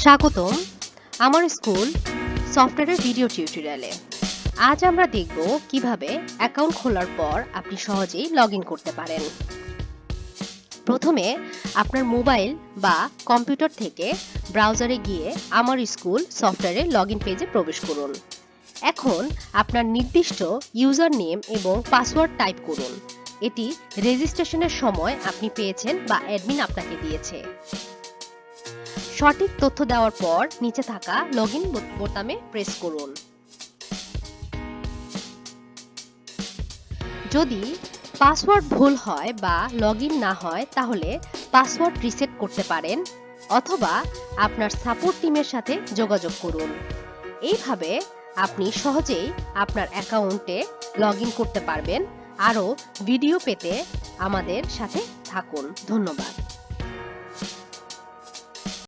স্বাগতম আমার স্কুল সফটওয়্যারের ভিডিও টিউটোরিয়ালে। আজ আমরা দেখব কীভাবে অ্যাকাউন্ট খোলার পর আপনি সহজেই লগ করতে পারেন। প্রথমে আপনার মোবাইল বা কম্পিউটার থেকে ব্রাউজারে গিয়ে আমার স্কুল সফটওয়্যারে লগ পেজে প্রবেশ করুন। এখন আপনার নির্দিষ্ট ইউজার নেম এবং পাসওয়ার্ড টাইপ করুন। এটি রেজিস্ট্রেশনের সময় আপনি পেয়েছেন বা অ্যাডমিন আপনাকে দিয়েছে। সঠিক তথ্য দেওয়ার পর নিচে থাকা লগইন বোতামে প্রেস করুন। যদি পাসওয়ার্ড ভুল হয় বা লগইন না হয়, তাহলে পাসওয়ার্ড রিসেট করতে পারেন অথবা আপনার সাপোর্ট টিমের সাথে যোগাযোগ করুন। এইভাবে আপনি সহজেই আপনার অ্যাকাউন্টে লগ ইন করতে পারবেন। আরও ভিডিও পেতে আমাদের সাথে থাকুন। ধন্যবাদ।